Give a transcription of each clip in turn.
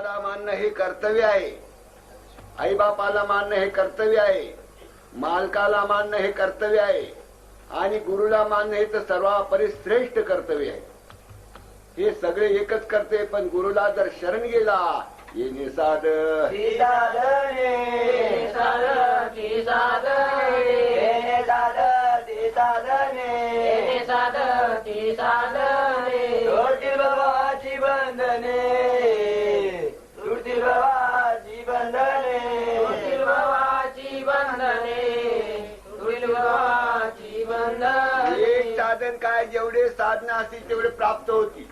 बापाला मानणं हे कर्तव्य आहे. आई बापाला मानणं हे कर्तव्य आहे. मालकाला मानणं हे कर्तव्य आहे. आणि गुरुला मानणं हे तर सर्वापरी श्रेष्ठ कर्तव्य आहे. हे सगळे एकच करते पण गुरुला जर शरण गेला ये निसाद. ती साधने एक साधन काय जेवढे साधनं असतील तेवढे प्राप्त होती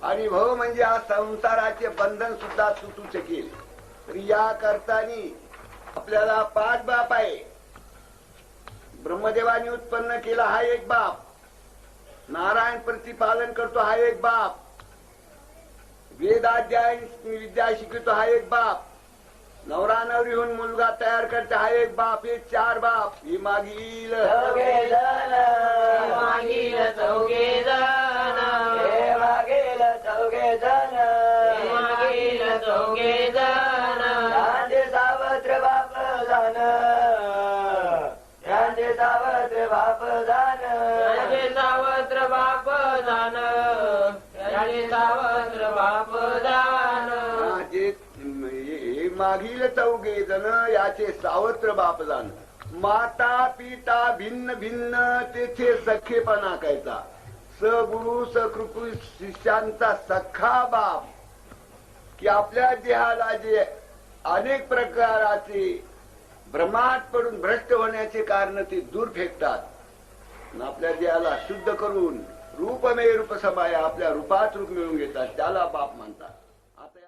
आणि भव म्हणजे हा संसाराचे बंधन सुद्धा तुटू शकेल तर या करतानी आपल्याला पाच बाप आहे. ब्रह्मदेवाने उत्पन्न केला हा एक बाप. नारायण प्रतिपालन करतो हा एक बाप. वेदाध्याय विद्या शिकवतो हा एक बाप. नवरा नवरीहून मुलगा तयार करते हा एक बाप. हे चार बाप. ही मागील जण मागील चौघे जण सावत्र बाप जाण त्यांचे सावत्र बाप जाण सावत्र बाप जाण सावत्र बाप जाण मागील चौघे जण याचे सावत्र बाप जाण माता पिता भिन्न भिन्न तेथे सखेपणा कायचा. सगुरु सकृपू शिष्यांचा सखा बाप की आपल्या देहाला जे अनेक प्रकाराचे भ्रमात पडून भ्रष्ट होण्याचे कारण ते दूर फेकतात. आपल्या देहाला शुद्ध करून रूपमे रूप समाया आपल्या रूपात रूप मिळवून घेतात त्याला बाप म्हणतात